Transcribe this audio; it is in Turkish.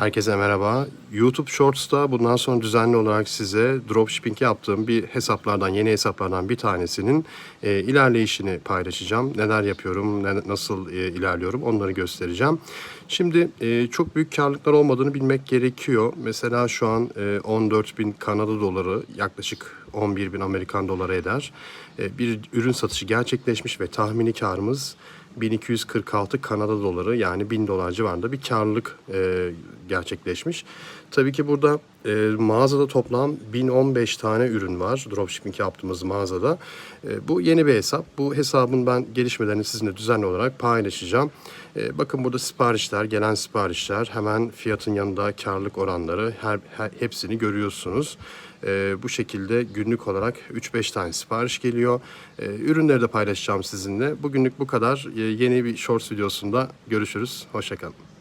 Herkese merhaba. YouTube Shorts'ta bundan sonra düzenli olarak size dropshipping yaptığım bir hesaplardan, yeni hesaplardan bir tanesinin e, ilerleyişini paylaşacağım. Neler yapıyorum, ne- nasıl e, ilerliyorum onları göstereceğim. Şimdi e, çok büyük karlılıklar olmadığını bilmek gerekiyor. Mesela şu an e, 14 bin Kanada doları yaklaşık 11 bin Amerikan doları eder. E, bir ürün satışı gerçekleşmiş ve tahmini karımız 1246 Kanada doları yani 1000 dolar civarında bir karlılık e, gerçekleşmiş. Tabii ki burada e, mağazada toplam 1015 tane ürün var dropshipping yaptığımız mağazada. E, bu yeni bir hesap. Bu hesabın ben gelişmelerini sizinle düzenli olarak paylaşacağım. E, bakın burada siparişler, gelen siparişler, hemen fiyatın yanında karlılık oranları her, her hepsini görüyorsunuz. E, bu şekilde günlük olarak 3-5 tane sipariş geliyor. E, ürünleri de paylaşacağım sizinle. Bugünlük bu kadar. E, yeni bir shorts videosunda görüşürüz. Hoşçakalın.